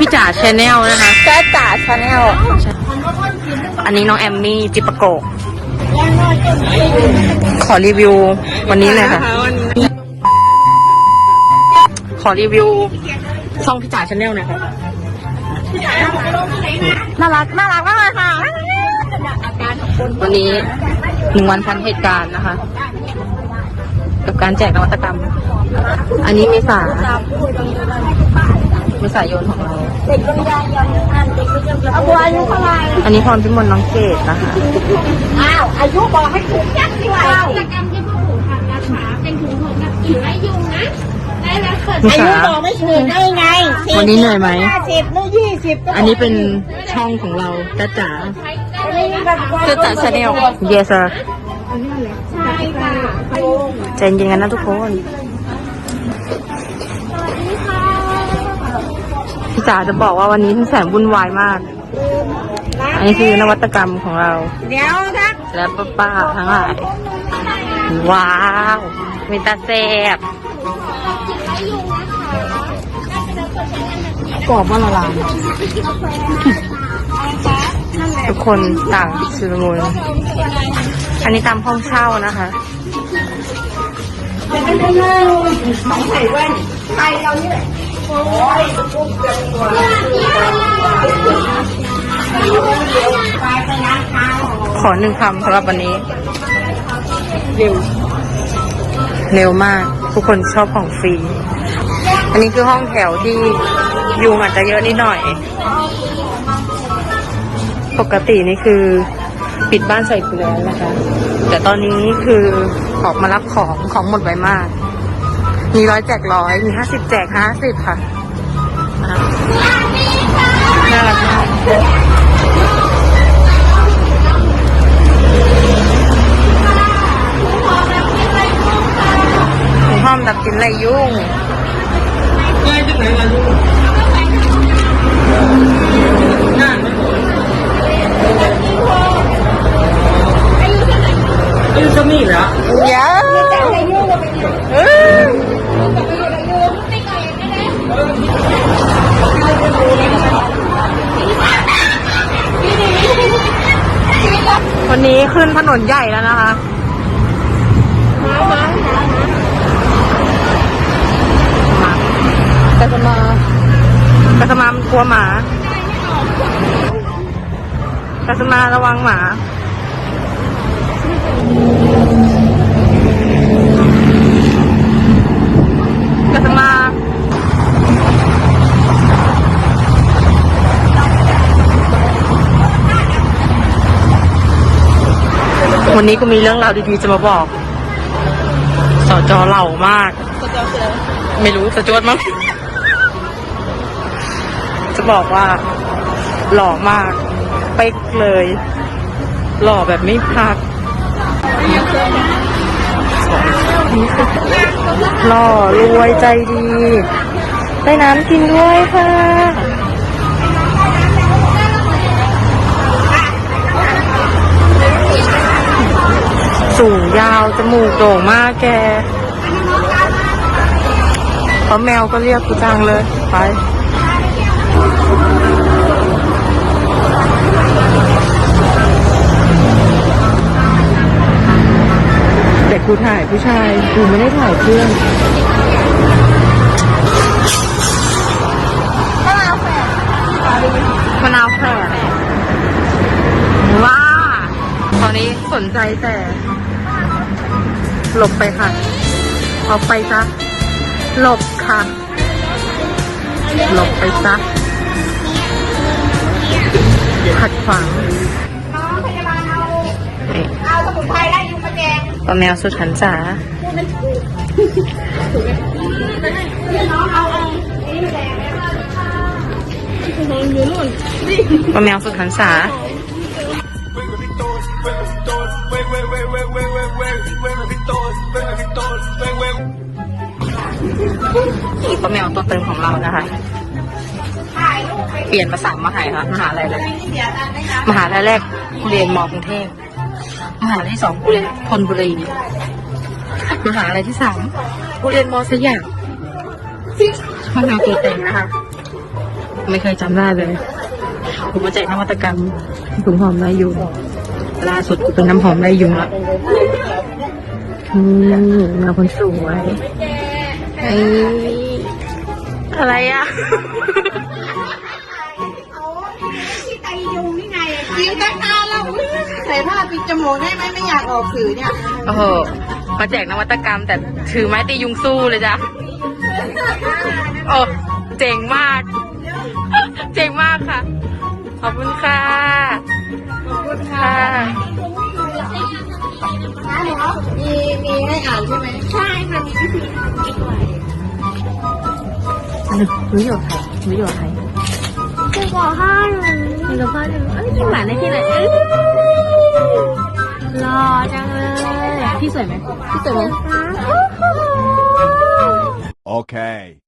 พี่จ๋าชาแนลนะคะจ้าจ๋าชาแนลอันนี้น้องแอมมี่จิปะโกะขอรีวิววันนี้เลยค่ะ ขอรีวิวช่องพี่จ๋าชาแนลหน่อยค่ะน่ารักน่ารักมากเลยค่ะ วันนี้หนึ่งวันพันเหตุการณ์นะคะ กับการแจกนวัตกรรม อันนี้เมษาเมษายนของเรา เด็กกันยายนอ่านเด็กกันยายนอาบัวอายุเท่าไหร่อันนี้พรพิมลน้องเกดนะคะ อ้าวอายุบอกให้ถูกยักษ์ดีกว่ากิจกรรมที่พวกหนูทำนะคะ เป็นถุงถุงแบบกลิ่นไล่ยุงนะได้แล้วเปิดพี่อายุจ๋าบอกไม่ถูกได้ไงวันนี้เหนื่อยไหมห้าสิบหรือยี่สิบก็อันนี้เป็นช่องของเราจ้าจ๋าใช้ได้เลยนะคะจ้าจ๋าชาแนล yes sir ใช่ค่ะใจเย็นกันนะทุกคน จ๋าจะบอกว่าวันนี้แสนวุ่นวายมาก อันนี้คือนวัตกรรมของเรา เดี๋ยวนะและป้าป้าทั้งหลาย ว้าวมีตาแซบกรอบว่าละลานทุกคนต่างชุลมุนอันนี้ตามห้องเช่านะคะต้องใส่แว่นไปเรานี่แหละ ขอหนึ่งคำสำหรับวันนี้ เร็ว เร็วมาก ทุกคนชอบของฟรี อันนี้คือห้องแถวที่ยุงอาจจะเยอะนิดหน่อย ปกตินี่คือปิดบ้านใส่กูแล้วนะคะ แต่ตอนนี้คือออกมารับของของหมดไวมาก มีร้อยแจกร้อย มีห้าสิบแจกห้าสิบค่ะน่ารักมาก หมูห้อมดับกลินไรยุ่ง เดี๋ยว เออ วันนี้ขึ้นถนนใหญ่แล้วนะคะมาแต่จะมาแต่จะมามกลัวหมาแต่จะมาระวังหมา กัสมา วันนี้ก็มีเรื่องราวดีๆจะมาบอก สจเหล่ามากไม่รู้สจวดมั้ง จะบอกว่า หล่อมาก เป๊กเลย หล่อแบบไม่พักหล่อรวยใจดี ได้น้ำกินด้วยค่ะ สูงยาวจมูก โด่งมากแกเพราะแมวก็เรียกกูจังเลย ไปแต่กูถ่ายผู้ชายกูไม่ได้ถ่ายเพื่อนมะนาวแฝดว้าตอนนี้สนใจแต่ หลบไปค่ะ ออกไปซะหลบค่ะ หลบไปซะขัดขวางน้องพยาบาลเอานี่เอาสมุนไพรไล่ยุงมาแจกป้าแมวสุดหันษาน้องเอาเอาอันนี้มาแจกป้าแมวสุดหันษา ป้าแมวตัวตึงของเรานะคะ เปลี่ยนภาษามหาลัยมหาลัยเลยมหาลัยแรกกูเรียนมอกรุงเทพมหาลัยที่สองกูเรียนธนบุรีมหาลัยที่สามกูเรียนมอสยามมหาตัวเต็งนะคะ ไม่เคยจำได้เลยผมมาแจกนวัตกรรมถุงหอมไร้ยุงล่าสุดกูเป็นน้ำหอมไร้ยุงละอืมมาคนสวย อ้อะไรอะที่ไตยุงนี่ไงยิงตั้งนานแล้วอุ๊ยใส่ผ้าปิดจมูกได้ไหมไม่อยากออกสื่อเนี่ย โอ้โห มาแจกนวัตกรรม แต่ถือไม้ตียุงสู้เลยจ้ะ โอ้เจ๋งมาก เจ๋งมากค่ะ ขอบคุณค่ะ ขอบคุณค่ะมีมีให้อ่านใช่ไหมใช่ค่ะมีวิธีทำด้วย รู้อยู่ใครรู้อยู่ใครจะบอกให้มีกระเพาะหนึ่งเอ้ยที่หวานในที่ไหนเอ้ยหล่อจังเลย พี่สวยไหมพี่สวยไหม Okay.